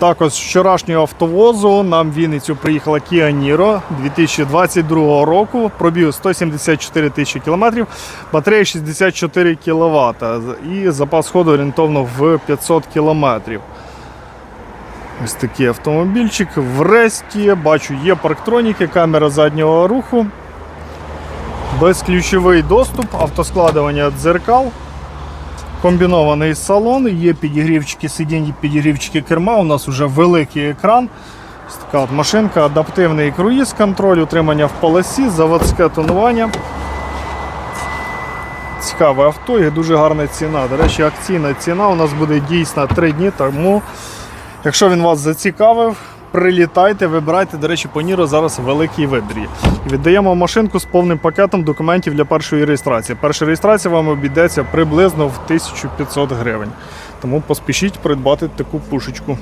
Також з вчорашнього автовозу нам в Вінницю приїхала Kia Niro 2022 року. Пробіг 174 тисячі кілометрів, батарея 64 кВт і запас ходу орієнтовно в 500 кілометрів. Ось такий автомобільчик. В Ресті бачу, є парктроніки, камера заднього руху, безключовий доступ, автоскладування дзеркал. Комбінований салон, є підігрівчики сидінь, підігрівчики керма. У нас вже великий екран. Така от машинка, адаптивний круїз, контроль, утримання в полосі, заводське тонування. Цікаве авто і дуже гарна ціна. До речі, акційна ціна у нас буде дійсна 3 дні, тому якщо він вас зацікавив, прилітайте, вибирайте. До речі, по Ніро зараз великий вибір. Віддаємо машинку з повним пакетом документів для першої реєстрації. Перша реєстрація вам обійдеться приблизно в 1500 гривень. Тому поспішіть придбати таку пушечку.